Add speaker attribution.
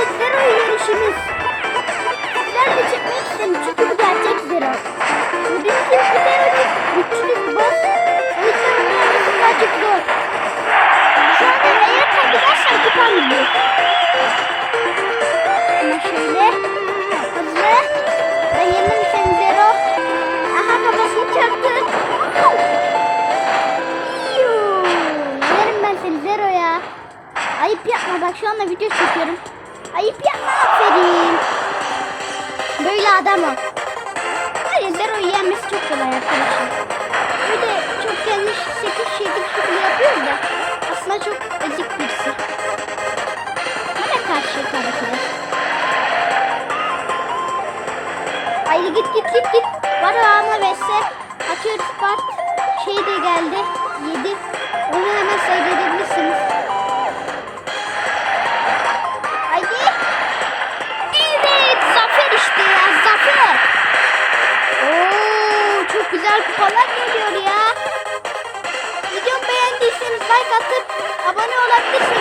Speaker 1: Evet Zero yarışımız. Sizlerle çekmek istedim çünkü bu gerçek Zero. Bugünkü Zero'nun güçlü bir boss. O yüzden onu yenmesi birazcık zor. Şu anda eğer kupam gidiyor. Ama şöyle. Hızlı. Ben yendim seni Zero. Aha kafasını çarptı. Yerim ben seni Zero ya. Ayıp yapma bak şu anda video çekiyorum. Ayıp yapma aferin. Böyle adam ol. Hayır Zero'yu yenmesi çok kolay arkadaşlar. Böyle çok yanlış 8 şekil şekil yapıyor da aslında çok ezik birisi. Bana karşı tabii ki de. Haydi git git git git. Var ama vs. Atıyor Spart. güzel kupalar geliyor ya. Videomu beğendiyseniz like atıp abone olabilirsiniz.